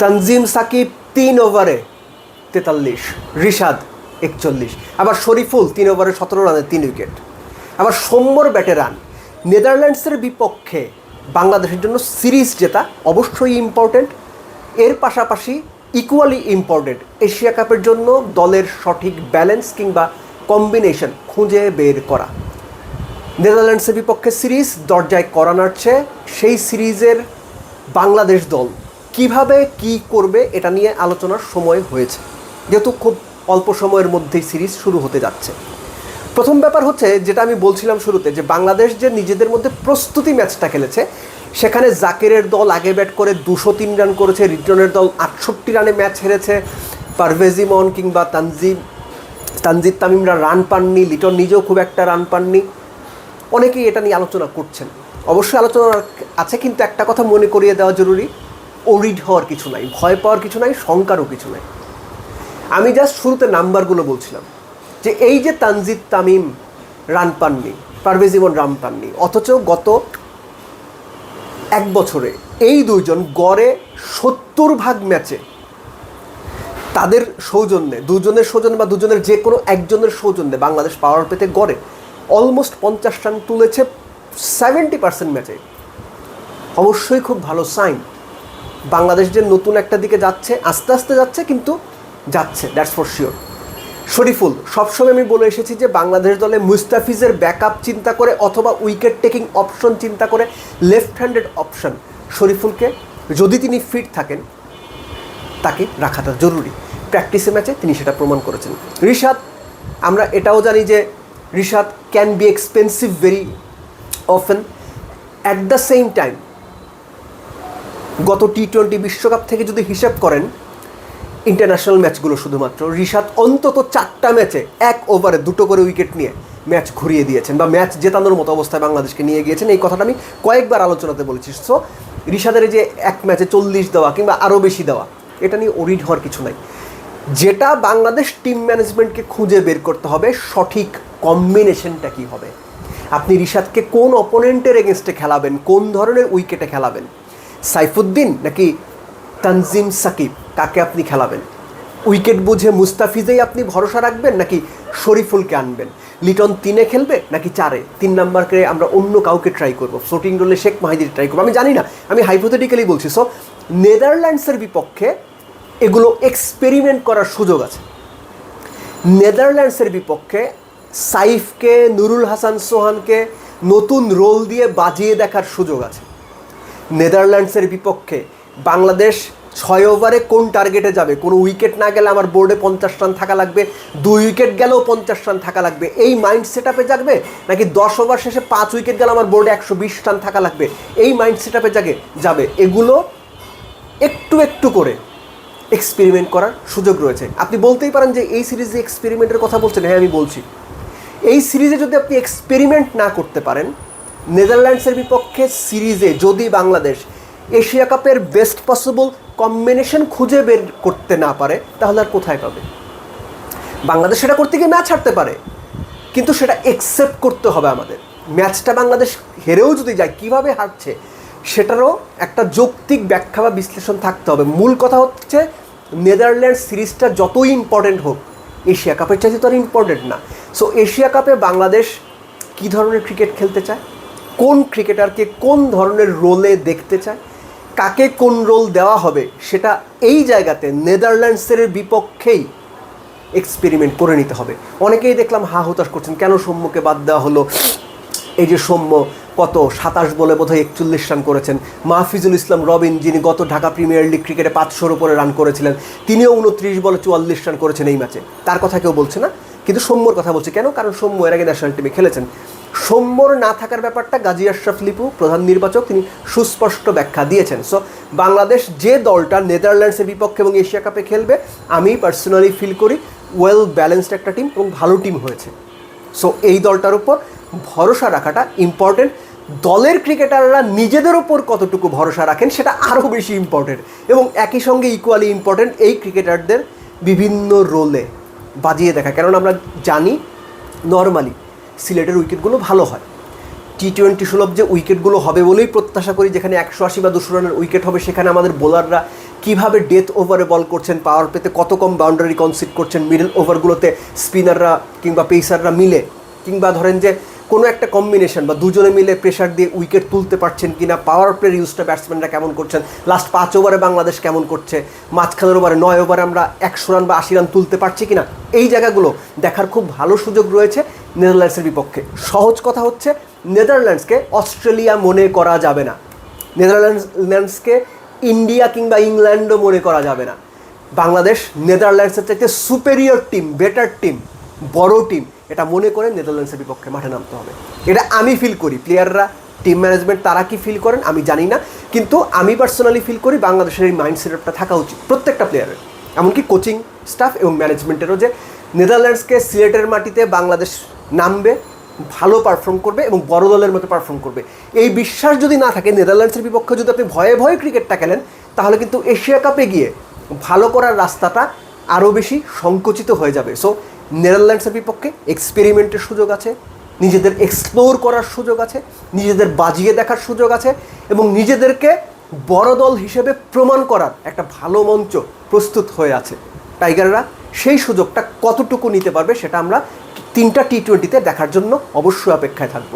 তানজিম সাকিব তিন ওভারে তেতাল্লিশ, রিশাদ একচল্লিশ। আবার শরীফুল তিন ওভারে সতেরো রানে তিন উইকেট। আবার সৌম্যর ব্যাটে রান। নেদারল্যান্ডসের বিপক্ষে বাংলাদেশের জন্য সিরিজ জেতা অবশ্যই ইম্পর্ট্যান্ট এর পাশাপাশি ইকুয়ালি ইম্পর্টেন্ট এশিয়া কাপের জন্য দলের সঠিক ব্যালেন্স কিংবা কম্বিনেশন খুঁজে বের করা। নেদারল্যান্ডসের বিপক্ষে সিরিজ দরজায় করা নাড়ছে। সেই সিরিজের বাংলাদেশ দল কীভাবে কি করবে এটা নিয়ে আলোচনার সময় হয়েছে। যেহেতু খুব অল্প সময়ের মধ্যেই সিরিজ শুরু হতে যাচ্ছে। প্রথম ব্যাপার হচ্ছে যেটা আমি বলছিলাম শুরুতে যে বাংলাদেশ যে নিজেদের মধ্যে প্রস্তুতি ম্যাচটা খেলেছে, সেখানে জাকেরের দল আগে ব্যাট করে দুশো তিন রান করেছে রিটনের দল আটষট্টি রানে ম্যাচ হেরেছে। পারভেজ ইমন কিংবা তানজিম, তানজিদ তামিমরা রান পাননি, লিটন নিজেও খুব একটা রান পাননি। অনেকেই এটা নিয়ে আলোচনা করছেন। অবশ্যই আলোচনা আছে, কিন্তু একটা কথা মনে করিয়ে দেওয়া জরুরি। ওরিড হওয়ার কিছু নাই, ভয় পাওয়ার কিছু নাই, শঙ্কারও কিছু নাই। আমি জাস্ট শুরুতে নাম্বারগুলো বলছিলাম যে এই যে তানজিদ তামিম রান পাননি পারভেজ ইমন রান পাননি, অথচ গত এক বছরে এই দুইজন গড়ে সত্তর ভাগ ম্যাচে তাদের সৌজন্যে, দুজনের সৌজন্য বা দুজনের যে কোনো একজনের সৌজন্যে বাংলাদেশ পাওয়ার পেতে গড়ে অলমোস্ট পঞ্চাশ রান তুলেছে সেভেন্টি পার্সেন্ট ম্যাচে। অবশ্যই খুব ভালো সাইন বাংলাদেশ যে নতুন একটা দিকে যাচ্ছে, আস্তে আস্তে যাচ্ছে কিন্তু যাচ্ছে দ্যাটস ফর শিওর শরীফুল, সবসময় আমি বলে এসেছি যে বাংলাদেশ দলে মুস্তাফিজের ব্যাকআপ চিন্তা করে অথবা উইকেট টেকিং অপশন চিন্তা করে লেফট হ্যান্ডেড অপশন শরীফুলকে যদি তিনি ফিট থাকেন, তাকে রাখাটা জরুরি। প্র্যাকটিসে ম্যাচে তিনি সেটা প্রমাণ করেছেন। রিশাদ, আমরা এটাও জানি যে Rishad can be expensive very often at the same time গত টি টোয়েন্টি বিশ্বকাপ থেকে যদি হিসাব করেন ইন্টারন্যাশনাল ম্যাচগুলো শুধুমাত্র। রিশাদ অন্তত চারটা ম্যাচে এক ওভারে দুটো করে উইকেট নিয়ে ম্যাচ ঘুরিয়ে দিয়েছেন বা ম্যাচ জেতানোর মতো অবস্থায় বাংলাদেশকে নিয়ে গিয়েছেন। এই কথাটা আমি কয়েকবার আলোচনাতে বলেছি। সো এই যে এক ম্যাচে চল্লিশ দেওয়া কিংবা আরও বেশি দেওয়া, এটা নিয়ে ওরিড হওয়ার কিছু নাই। যেটা বাংলাদেশ টিম ম্যানেজমেন্টকে খুঁজে বের করতে হবে, সঠিক কম্বিনেশনটা কী হবে? আপনি রিশাদকে কোন অপোনেন্টের এগেনস্টে খেলাবেন, কোন ধরনের উইকেটে খেলাবেন? সাইফুদ্দিন নাকি তানজিম সাকিব? কাকে আপনি খেলাবেন? উইকেট বুঝে মুস্তাফিজেই আপনি ভরসা রাখবেন নাকি শরীফুলকে আনবেন? লিটন তিনে খেলবে নাকি চারে? তিন নাম্বারকে আমরা অন্য কাউকে ট্রাই করব। ফ্লোটিং রোলে শেখ মাহিদির ট্রাই করব। আমি জানি না, আমি হাইপোথেটিক্যালি বলছি। সো নেদারল্যান্ডসের বিপক্ষে এগুলো এক্সপেরিমেন্ট করার সুযোগ আছে। নেদারল্যান্ডসের বিপক্ষে সাইফকে, নুরুল হাসান সোহানকে নতুন রোল দিয়ে বাজিয়ে দেখার সুযোগ আছে। নেদারল্যান্ডসের বিপক্ষে। বাংলাদেশ ছয় ওভারে কোন টার্গেটে যাবে? কোনো উইকেট না গেলে আমার বোর্ডে পঞ্চাশ রান থাকা লাগবে। দুই উইকেট গেলেও পঞ্চাশ রান থাকা লাগবে। এই মাইন্ড সেট আপে যাবে নাকি দশ ওভার শেষে পাঁচ উইকেট গেলে আমার বোর্ডে একশো বিশ রান থাকা লাগবে? এই মাইন্ড সেট আপে জাগে যাবে। এগুলো একটু একটু করে এক্সপেরিমেন্ট করার সুযোগ রয়েছে। আপনি বলতেই পারেন যে এই সিরিজে এক্সপেরিমেন্টের কথা বলছেন হ্যাঁ আমি বলছি। এই সিরিজে যদি আপনি এক্সপেরিমেন্ট না করতে পারেন নেদারল্যান্ডসের বিপক্ষে সিরিজে যদি বাংলাদেশ এশিয়া কাপের বেস্ট পসিবল কম্বিনেশন খুঁজে বের করতে না পারে, তাহলে আর কোথায় পাবে? বাংলাদেশ সেটা করতে গিয়ে ম্যাচ হারতে পারে, কিন্তু সেটা একসেপ্ট করতে হবে আমাদের। ম্যাচটা বাংলাদেশ হেরেও যদি যায়, কীভাবে হারছে, সেটারও একটা যৌক্তিক ব্যাখ্যা বা বিশ্লেষণ থাকতে হবে। মূল কথা হচ্ছে নেদারল্যান্ড সিরিজটা যতই ইম্পর্টেন্ট হোক, এশিয়া কাপের চাইতে তো আর ইম্পর্টেন্ট না। সো এশিয়া কাপে বাংলাদেশ কী ধরনের ক্রিকেট খেলতে চায়? কোন ক্রিকেটারকে কোন ধরনের রোলে দেখতে চায়, কাকে কোন রোল দেওয়া হবে, সেটা এই জায়গাতে নেদারল্যান্ডসের বিপক্ষেই এক্সপেরিমেন্ট করে নিতে হবে। অনেকেই দেখলাম হা হতাশ করছেন, কেন সৌম্যকে বাদ দেওয়া হলো? এই যে সৌম্য কত সাতাশ বলে বোধহয় একচল্লিশ রান করেছেন। মাহফিজুল ইসলাম রবিন, যিনি গত ঢাকা প্রিমিয়ার লিগ ক্রিকেটে পাঁচশোর উপরে রান করেছিলেন, তিনিও উনত্রিশ বলে চুয়াল্লিশ রান করেছেন এই ম্যাচে তার কথা কেউ বলছে না, কিন্তু সৌম্যর কথা বলছে। কেন? কারণ সৌম্য এর আগে ন্যাশনাল টিমে খেলেছেন। সৌম্যর না থাকার ব্যাপারটা গাজী আশরাফ লিপু, প্রধান নির্বাচক, তিনি সুস্পষ্ট ব্যাখ্যা দিয়েছেন। সো বাংলাদেশ যে দলটা নেদারল্যান্ডসের বিপক্ষে এবং এশিয়া কাপে খেলবে, আমি পার্সোনালি ফিল করি ওয়েল ব্যালেন্সড একটা টিম এবং ভালো টিম হয়েছে। সো এই দলটার উপর ভরসা রাখাটা ইম্পর্টেন্ট দলের ক্রিকেটাররা নিজেদের ওপর কতটুকু ভরসা রাখেন সেটা আরও বেশি ইম্পর্টেন্ট এবং একই সঙ্গে ইকুয়ালি ইম্পর্টেন্ট এই ক্রিকেটারদের বিভিন্ন রোলে বাজিয়ে দেখা। কেননা আমরা জানি নর্মালি সিলেটের উইকেটগুলো ভালো হয়। টি টোয়েন্টি সুলভ যে উইকেটগুলো হবে বলেই প্রত্যাশা করি যেখানে একশো আশি বা দুশো রানের উইকেট হবে, সেখানে আমাদের বোলাররা কীভাবে ডেথ ওভারে বল করছেন পাওয়ার পেতে কত কম বাউন্ডারি কনসিড করছেন মিডল ওভারগুলোতে স্পিনাররা কিংবা পেসাররা মিলে, কিংবা ধরেন যে কোনো একটা কম্বিনেশন বা দুজনে মিলে প্রেশার দিয়ে উইকেট তুলতে পারছেন কিনা পাওয়ার প্লের ইউজটা ব্যাটসম্যানরা কেমন করছেন লাস্ট পাঁচ ওভারে বাংলাদেশ কেমন করছে, মাঝখানের ওভারে নয় ওভারে আমরা একশো রান বা আশি রান তুলতে পারছি কিনা, এই জায়গাগুলো দেখার খুব ভালো সুযোগ রয়েছে। নেদারল্যান্ডসের বিপক্ষে। সহজ কথা হচ্ছে, নেদারল্যান্ডসকে অস্ট্রেলিয়া মনে করা যাবে না। নেদারল্যান্ডসকে ইন্ডিয়া কিংবা ইংল্যান্ডও মনে করা যাবে না। বাংলাদেশ, নেদারল্যান্ডসের চাইতে সুপেরিয়র টিম বেটার টিম বড় টিম এটা মনে করে নেদারল্যান্ডসের বিপক্ষে মাঠে নামতে হবে। এটা আমি ফিল করি। প্লেয়াররা টিম ম্যানেজমেন্ট তারা কি ফিল করেন, আমি জানি না। কিন্তু আমি পার্সোনালি ফিল করি বাংলাদেশের এই মাইন্ড সেটআপটা থাকা উচিত প্রত্যেকটা প্লেয়ারের এমনকি কোচিং স্টাফ এবং ম্যানেজমেন্টেরও যে, নেদারল্যান্ডসকে সিলেটের মাটিতে বাংলাদেশ নামবে, ভালো পারফর্ম করবে এবং বড় দলের মতো পারফর্ম করবে। এই বিশ্বাস যদি না থাকে, নেদারল্যান্ডসের বিপক্ষে যদি আপনি ভয়ে ভয়ে ক্রিকেটটা খেলেন, তাহলে কিন্তু এশিয়া কাপে গিয়ে ভালো করার রাস্তাটা আরও বেশি সংকুচিত হয়ে যাবে। সো নেদারল্যান্ডসের বিপক্ষে এক্সপেরিমেন্টের সুযোগ আছে, নিজেদের এক্সপ্লোর করার সুযোগ আছে, নিজেদের বাজিয়ে দেখার সুযোগ আছে এবং নিজেদেরকে বড় দল হিসেবে প্রমাণ করার একটা ভালো মঞ্চ প্রস্তুত হয়ে আছে। টাইগাররা সেই সুযোগটা কতটুকু নিতে পারবে সেটা আমরা তিনটা টি টোয়েন্টিতে দেখার জন্য অবশ্যই অপেক্ষায় থাকব।